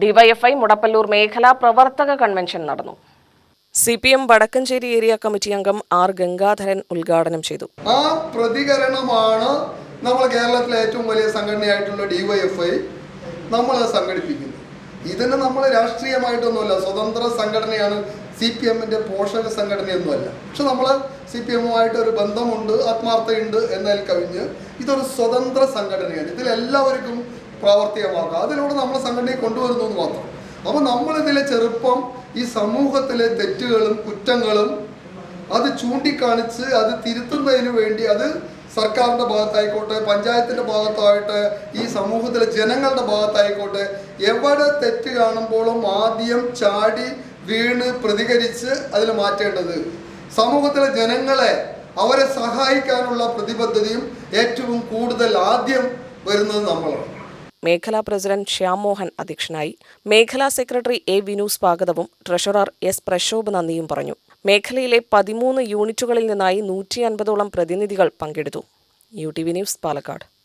DYFI Mudappallur മേഖലാ പ്രവർത്തക convention നടന്നു. C P M Vadakkanchery area committee അംഗം ആർ ഗംഗാധരൻ ഉദ്ഘാടനം ചെയ്തു. ആ പ്രതികരണമാണ് നമ്മൾ കേരളത്തിലെ ഏറ്റവും വലിയ സംഘടനയായിട്ടുള്ള ഡിവൈഎഫ്ഐ നമ്മൾ സംഘടിപ്പിക്കുന്നത്. ഇതിന് നമ്മൾ രാഷ്ട്രീയമായിട്ടൊന്നുമല്ല സ്വതന്ത്ര സംഘടനയാണ് സി പി എമ്മിന്റെ പോഷക സംഘടനയൊന്നുമല്ല. പക്ഷെ നമ്മൾ സി പി എമ്മുമായിട്ട് ഒരു ബന്ധമുണ്ട് ആത്മാർത്ഥതയുണ്ട് എന്നതിൽ കവിഞ്ഞ് ഇതൊരു സ്വതന്ത്ര സംഘടനയാണ്. ഇതിൽ എല്ലാവർക്കും പ്രാവർത്തികമാക്കാം അതിലൂടെ നമ്മളെ സംഘടനയെ കൊണ്ടുവരുന്നു എന്ന് മാത്രം. അപ്പോൾ നമ്മളിതിലെ ചെറുപ്പം ഈ സമൂഹത്തിലെ തെറ്റുകളും കുറ്റങ്ങളും അത് ചൂണ്ടിക്കാണിച്ച് അത് തിരുത്തുന്നതിന് വേണ്ടി അത് സർക്കാരിന്റെ ഭാഗത്തായിക്കോട്ടെ പഞ്ചായത്തിന്റെ ഭാഗത്തായിട്ട് ഈ സമൂഹത്തിലെ ജനങ്ങളുടെ ഭാഗത്തായിക്കോട്ടെ എവിടെ തെറ്റ് കാണുമ്പോഴും ആദ്യം ചാടി വീണ് പ്രതികരിച്ച് അതിൽ മാറ്റേണ്ടത്. സമൂഹത്തിലെ ജനങ്ങളെ അവരെ സഹായിക്കാനുള്ള പ്രതിബദ്ധതയും ഏറ്റവും കൂടുതൽ ആദ്യം വരുന്നത് നമ്മളാണ്. മേഖലാ പ്രസിഡന്റ് ശ്യാം മോഹൻ അധ്യക്ഷനായി. മേഖലാ സെക്രട്ടറി എ വിനു സ്വാഗതവും ട്രഷറർ എസ് പ്രശോഭ് നന്ദിയും പറഞ്ഞു. മേഖലയിലെ പതിമൂന്ന് യൂണിറ്റുകളിൽ നിന്നായി നൂറ്റി അൻപതോളം പ്രതിനിധികൾ പങ്കെടുത്തു. U T V news Palakkad.